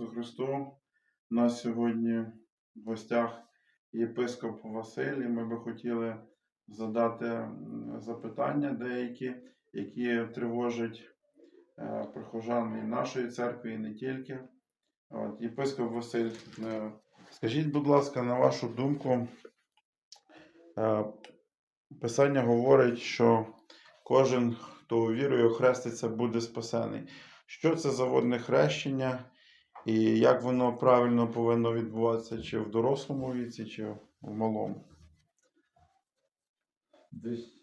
Ісусу Христу. У нас сьогодні в гостях єпископ Василь, і ми би хотіли задати запитання деякі, які тривожать е, прихожан і нашої церкви, і не тільки. От, єпископ Василь, е, скажіть, будь ласка, на вашу думку, е, Писання говорить, що кожен, хто увірує, охреститься, буде спасений. Що це за водне хрещення і як воно правильно повинно відбуватися, чи в дорослому віці, чи в малому? Десь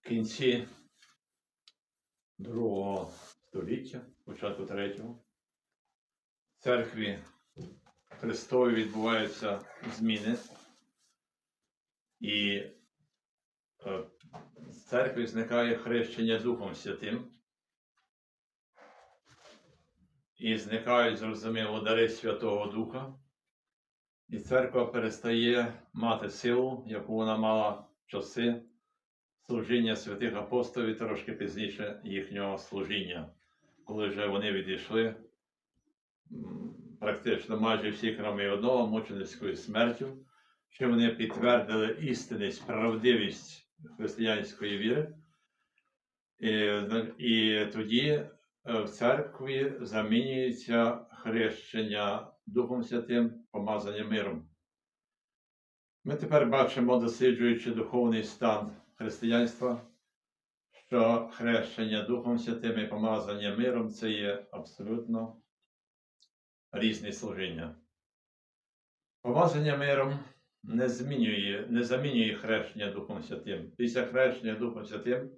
в кінці другого століття, початку третього, в церкві Христові відбуваються зміни, і е, з церкви зникає хрещення Духом Святим. І зникають, зрозуміло, дари Святого Духа. І церква перестає мати силу, яку вона мала в часи служіння святих апостолів трошки пізніше їхнього служіння, коли вже вони відійшли практично майже всі, крім одного, мученицькою смертю, що вони підтвердили істинність, правдивість християнської віри. І, і тоді е, в церкві замінюється хрещення Духом Святим, помазання миром. Ми тепер бачимо, досліджуючи духовний стан християнства, що хрещення Духом Святим і помазання миром це є абсолютно різні служіння. Помазання миром не змінює, не замінює хрещення Духом Святим. Після хрещення Духом Святим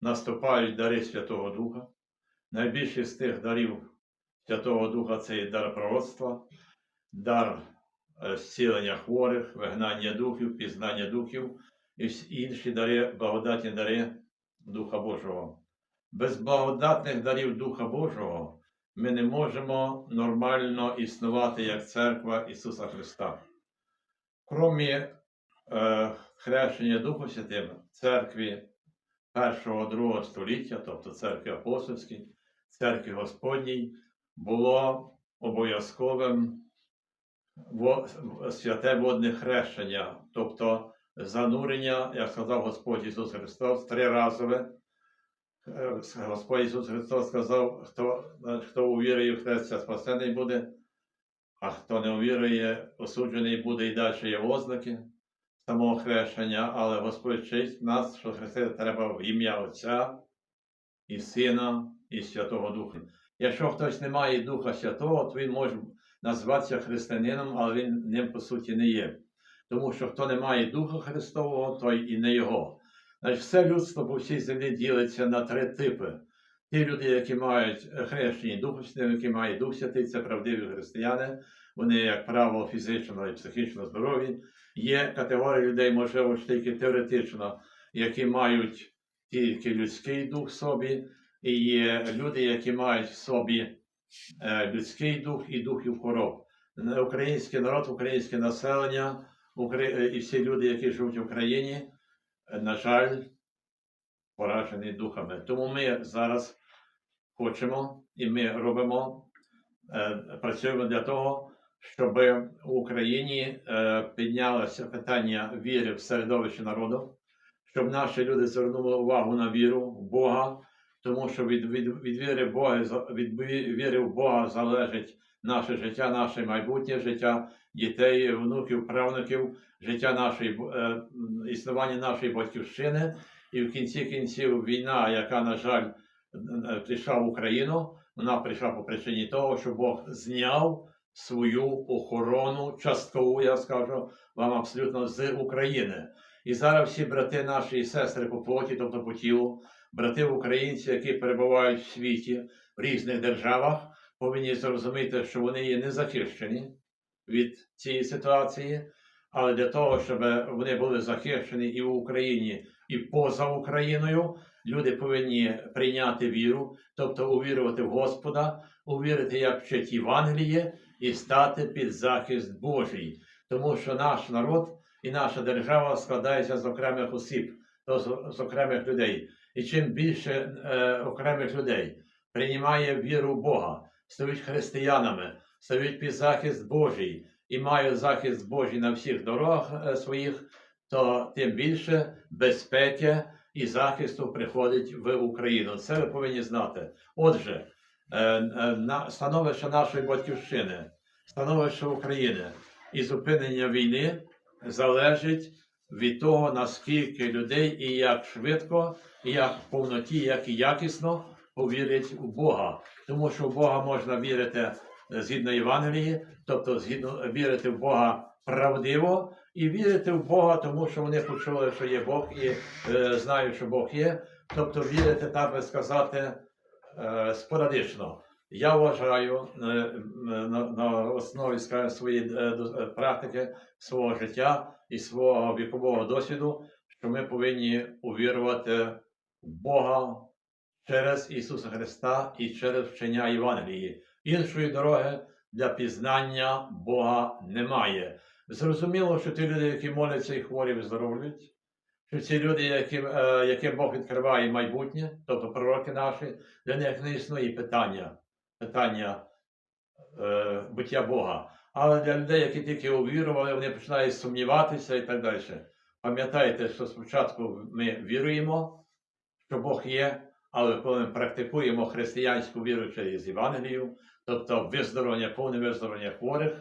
наступають дари Святого Духа. Найбільший з тих дарів Святого Духа це є дар пророцтва, дар е, зцілення хворих, вигнання духів, пізнання духів і всі інші дари, благодатні дари Духа Божого. Без благодатних дарів Духа Божого ми не можемо нормально існувати як церква Ісуса Христа. Кромі е, хрещення Духу Святим церкві першого другого століття, тобто церкві апостольській, церкві Господній, було обов'язковим святе водне хрещення, тобто занурення, як сказав Господь Ісус Христос, триразове. Е, Господь Ісус Христос сказав, хто, хто увірує в Христа, спасений буде, а хто не увірує, осуджений буде і далі є ознаки самого хрещення, але Господь вчить нас, що хрестити треба в ім'я Отця і Сина, і Святого Духа. Якщо хтось не має Духа Святого, то він може назватися християнином, але він ним по суті не є. Тому що хто не має Духа Христового, той і не його. Значить, все людство по всій землі ділиться на три типи. Ті люди, які мають хрещені Духом Святим, які мають Дух Святий, це правдиві християни. Вони, як правило, фізично і психічно здорові. Є категорія людей, можливо, тільки теоретично, які мають тільки людський дух собі, і люди, які мають в собі е, людський дух і духів. Е, Український народ, українське населення е, і всі люди, які живуть в Україні, на жаль, поражені духами. Тому ми зараз хочемо і ми робимо, е, працюємо для того, щоб в Україні піднялося питання віри в середовище народу, щоб наші люди звернули увагу на віру в Бога, тому що від, від, від віри в Бога від віри в Бога залежить наше життя, наше майбутнє життя дітей, внуків, правнуків, життя нашої е, існування нашої батьківщини. І в кінці кінців війна, яка, на жаль, прийшла в Україну, вона прийшла по причині того, що Бог зняв свою охорону, часткову, я скажу вам абсолютно з України. І зараз всі брати наші і сестри по плоті, тобто по тілу, брати українці, які перебувають в світі в різних державах, повинні зрозуміти, що вони є незахищені від цієї ситуації, але для того, щоб вони були захищені і в Україні, і поза Україною, люди повинні прийняти віру, тобто увірувати в Господа, увірити, як вчить Євангеліє, і стати під захист Божий. Тому що наш народ і наша держава складається з окремих осіб, з, окремих людей. І чим більше е, окремих людей приймає віру в Бога, стають християнами, стають під захист Божий і мають захист Божий на всіх дорогах е, своїх, то тим більше безпеки і захисту приходить в Україну. Це ви повинні знати. Отже, е, е, на становище нашої батьківщини, становище України і зупинення війни залежить від того, наскільки людей і як швидко, і як в повноті, як і якісно повірять у Бога. Тому що в Бога можна вірити е, згідно Євангелії, тобто згідно вірити в Бога правдиво і вірити в Бога, тому що вони почули, що є Бог, і е, знають, що Бог є. Тобто вірити, так би сказати, е, спорадично. Я вважаю е, на, на основі скажімо, своєї е, практики, свого життя і свого вікового досвіду, що ми повинні увірувати в Бога через Ісуса Христа і через вчення Євангелії. Іншої дороги для пізнання Бога немає. Зрозуміло, що ті люди, які моляться і хворі виздоровлюють, що ці люди, яким, е, яким Бог відкриває майбутнє, тобто пророки наші, для них не існує питання, питання е, буття Бога. Але для людей, які тільки увірували, вони починають сумніватися і так далі. Пам'ятайте, що спочатку ми віруємо, що Бог є, але коли ми практикуємо християнську віру через Євангелію, тобто виздоровлення, повне виздоровлення хворих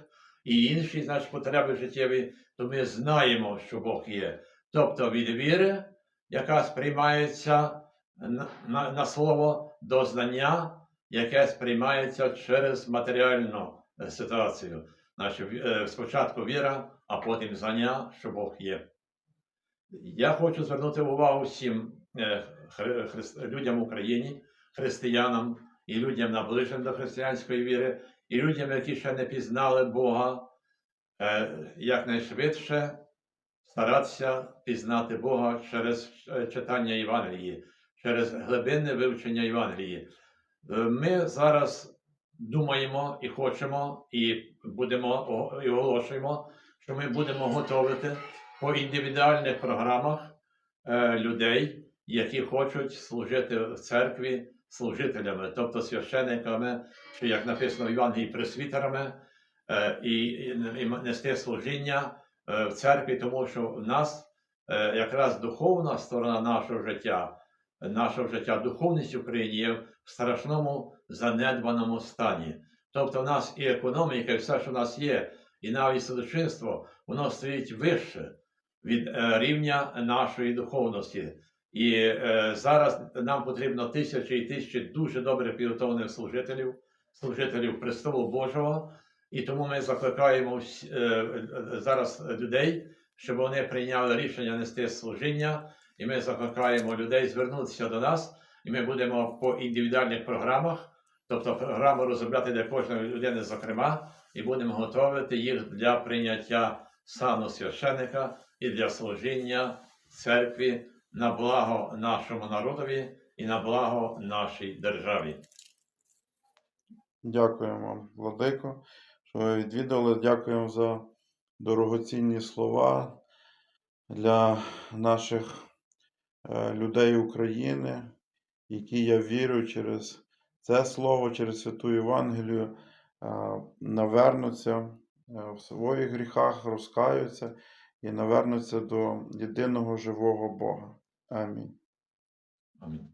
і інші значить, потреби життєві, то ми знаємо, що Бог є. Тобто від віри, яка сприймається на, на, на слово до знання, яке сприймається через матеріальну ситуацію. Значить, е, спочатку віра, а потім знання, що Бог є. Я хочу звернути увагу всім е, людям в Україні, християнам і людям наближеним до християнської віри, і людям, які ще не пізнали Бога, е, якнайшвидше старатися пізнати Бога через читання Євангелії, через глибинне вивчення Євангелії. Ми зараз думаємо і хочемо, і будемо і оголошуємо, що ми будемо готувати по індивідуальних програмах е, людей, які хочуть служити в церкві служителями, тобто священниками, чи як написано в Євангелії, пресвітерами, е, і, і, нести служіння е, в церкві, тому що в нас якраз духовна сторона нашого життя, нашого життя, духовність в Україні є в страшному занедбаному стані. Тобто в нас і економіка, і все, що в нас є, і навіть судочинство, воно стоїть вище від е, рівня нашої духовності. І е, зараз нам потрібно тисячі і тисячі дуже добре підготовлених служителів, служителів престолу Божого. І тому ми закликаємо всі- е, е, зараз людей, щоб вони прийняли рішення нести служіння. І ми закликаємо людей звернутися до нас, і ми будемо по індивідуальних програмах, тобто програму розробляти для кожної людини, зокрема, і будемо готувати їх для прийняття сану священика і для служіння церкві на благо нашому народові і на благо нашій державі. Дякуємо вам, Владико, що ви відвідали. Дякуємо за дорогоцінні слова для наших е, людей України, які я вірю через це слово, через Святу Євангелію, е, навернуться е, в своїх гріхах, розкаються і навернуться до єдиного живого Бога. Амінь. Амінь.